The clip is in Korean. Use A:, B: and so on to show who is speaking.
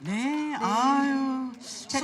A: 네. 네. 아.